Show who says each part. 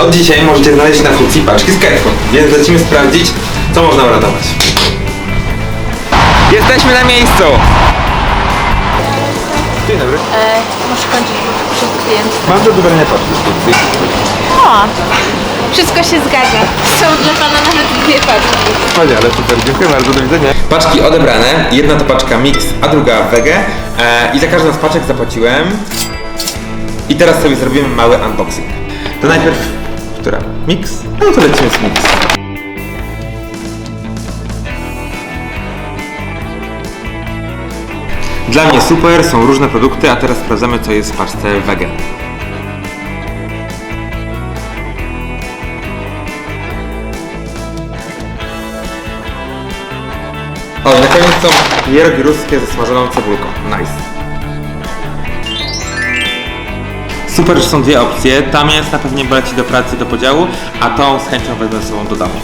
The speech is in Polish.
Speaker 1: Od dzisiaj możecie znaleźć na funkcji paczki z ketchup, więc lecimy sprawdzić, co można uratować. Jesteśmy na miejscu! Dzień dobry.
Speaker 2: E, muszę kończyć, bo przed klient.
Speaker 1: Mam do dobrania paczki z funkcji.
Speaker 2: O, wszystko się zgadza. Są dla pana nawet dwie paczki.
Speaker 1: Wspaniale, super, dziękuję bardzo, do widzenia. Paczki odebrane, jedna to paczka mix, a druga wege e, i za każdą z paczek zapłaciłem. I teraz sobie zrobimy mały unboxing. To najpierw, która? Mix? No to lecimy z mix. Dla mnie super, są różne produkty, a teraz sprawdzamy co jest w paczce wege. O, na koniec są pierogi ruskie ze smażoną cebulką. Nice. Super, że są dwie opcje. Tam jest na pewno boleci do pracy, do podziału, a tą z chęcią wezmę ze sobą do domu.